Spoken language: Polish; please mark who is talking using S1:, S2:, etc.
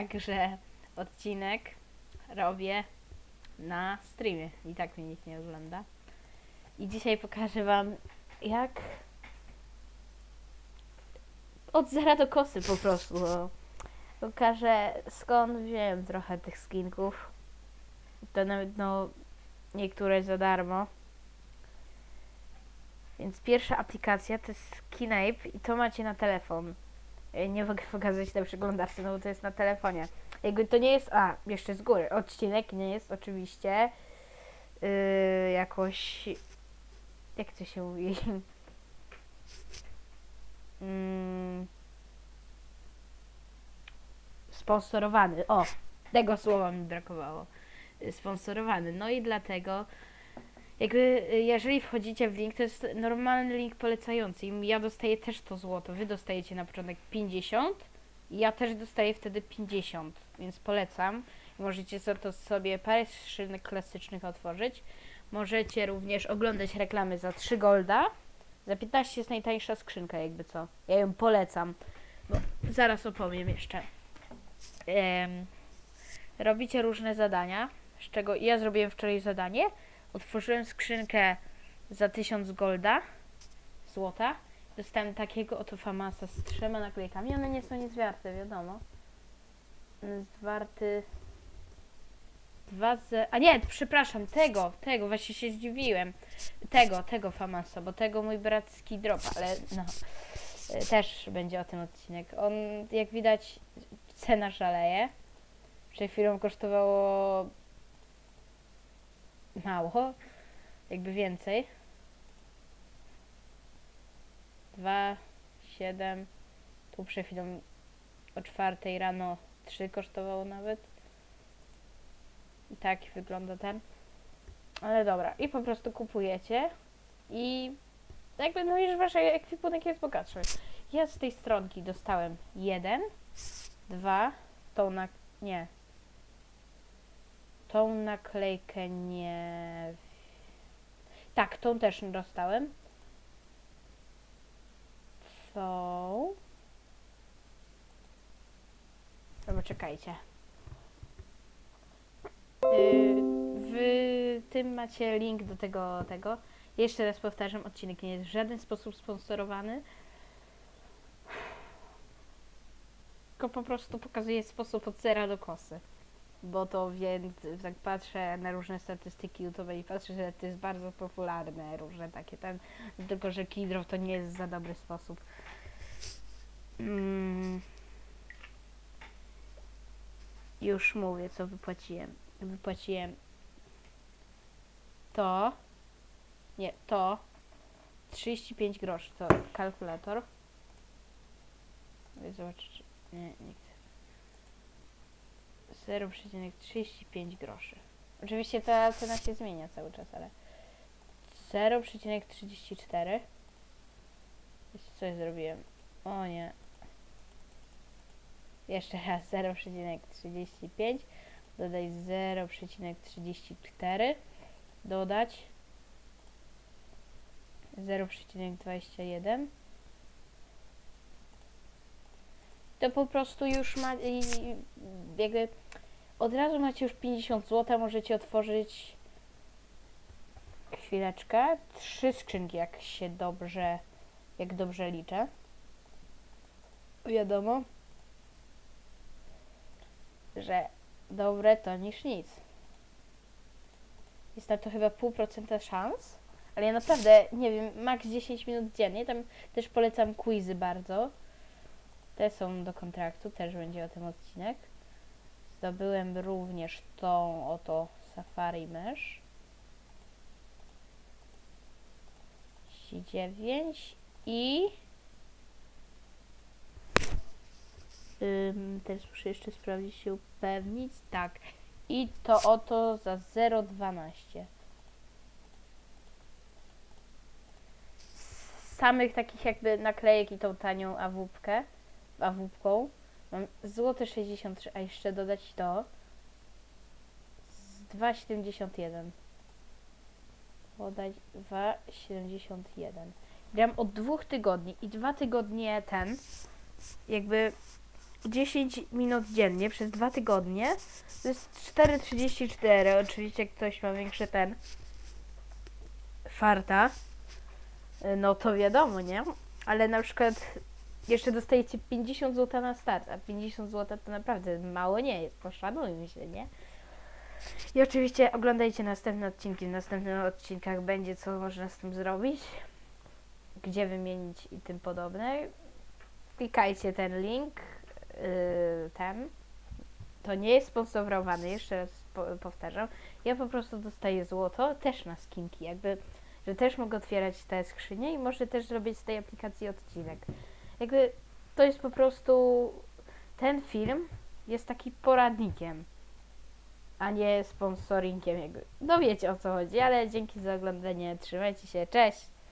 S1: Także odcinek robię na streamie. I tak mnie nikt nie ogląda. I dzisiaj pokażę wam jak od zera do kosy po prostu. Pokażę skąd wziąłem trochę tych skinków. To nawet no niektóre za darmo. Więc pierwsza aplikacja to jest Kinape i to macie na telefon. E, Nie mogę pokazać na przeglądarce, no bo to jest na telefonie. Jakby to nie jest, a jeszcze z góry, odcinek nie jest oczywiście yy, jakoś, jak to się mówi? mm, sponsorowany. O, tego słowa mi brakowało. Sponsorowany. No i dlatego, jakby, y, jeżeli wchodzicie w link, to jest normalny link polecający. Ja dostaję też to złoto. Wy dostajecie na początek 50. i Ja też dostaję wtedy 50, więc polecam. Możecie to sobie parę skrzynek klasycznych otworzyć. Możecie również oglądać reklamy za 3 golda. Za 15 jest najtańsza skrzynka, jakby co. Ja ją polecam. Bo zaraz opowiem jeszcze. Em, robicie różne zadania, z czego ja zrobiłem wczoraj zadanie. Otworzyłem skrzynkę za 1000 golda, złota. Dostałem takiego oto famasa z trzema naklejkami. One nie są nic wiadomo. Jest warty... Dwa z... A nie, przepraszam, tego, tego, właśnie się zdziwiłem. Tego, tego famasa, bo tego mój brat skidrop, ale no... e, Też będzie o tym odcinek. On, jak widać, cena szaleje. Przed chwilą kosztowało mało, jakby więcej. 2, 7, tu przed chwilą o czwartej rano 3 kosztowało nawet. I tak wygląda ten. Ale dobra, i po prostu kupujecie i jakby no już wasz ekwipunek jest bogatszy. Ja z tej stronki dostałem jeden, dwa, tą na... nie. Tą naklejkę nie... Tak, tą też dostałem. Tą... Dobra, czekajcie. Yy, w tym macie link do tego, tego. Jeszcze raz powtarzam, odcinek nie jest w żaden sposób sponsorowany. Tylko po prostu pokazuje sposób od zera do kosy. Bo to więc tak patrzę na różne statystyki YouTube i patrzę, że to jest bardzo popularne, różne takie ten. Tylko, że Kidrop to nie jest za dobry sposób. Mm. Już mówię, co wypłaciłem. Wypłaciłem to. Nie, to. 35 groszy to kalkulator. Zobacz, czy- nie, nie chcę. 0,35 groszy. Oczywiście ta cena się zmienia cały czas, ale 0,34 Wiecie co ja zrobiłem? O nie. Jeszcze raz 0,35 dodaj 0,34 dodać 0,21 to po prostu już ma i, jakby od razu macie już 50 zł, możecie otworzyć chwileczkę, trzy skrzynki jak się dobrze jak dobrze liczę. Wiadomo że dobre to niż nic. Jest na to chyba pół procenta szans ale ja naprawdę, nie wiem, max 10 minut dziennie, tam też polecam quizy bardzo te są do kontraktu, też będzie o tym odcinek. Zdobyłem również tą oto Safari Mesh. 39 i Ym, teraz muszę jeszcze sprawdzić się upewnić. Tak. I to oto za 0,12. Z samych takich jakby naklejek i tą tanią awupkę awupką. Mam złote 63, a jeszcze dodać to z 2,71. Podać 2,71. Gram od dwóch tygodni i dwa tygodnie ten jakby 10 minut dziennie przez dwa tygodnie. To jest 4,34. Oczywiście ktoś ma większy ten farta. No to wiadomo, nie? Ale na przykład jeszcze dostajecie 50 zł na start, a 50 zł to naprawdę mało nie jest, poszanujmy się, nie? I oczywiście oglądajcie następne odcinki. W następnych odcinkach będzie co można z tym zrobić, gdzie wymienić i tym podobne. Klikajcie ten link, yy, ten. To nie jest sponsorowany, jeszcze raz po, powtarzam. Ja po prostu dostaję złoto też na skinki, jakby, że też mogę otwierać te skrzynie i może też zrobić z tej aplikacji odcinek. Jakby to jest po prostu ten film jest taki poradnikiem, a nie sponsoringiem jakby. No wiecie o co chodzi, ale dzięki za oglądanie, trzymajcie się, cześć!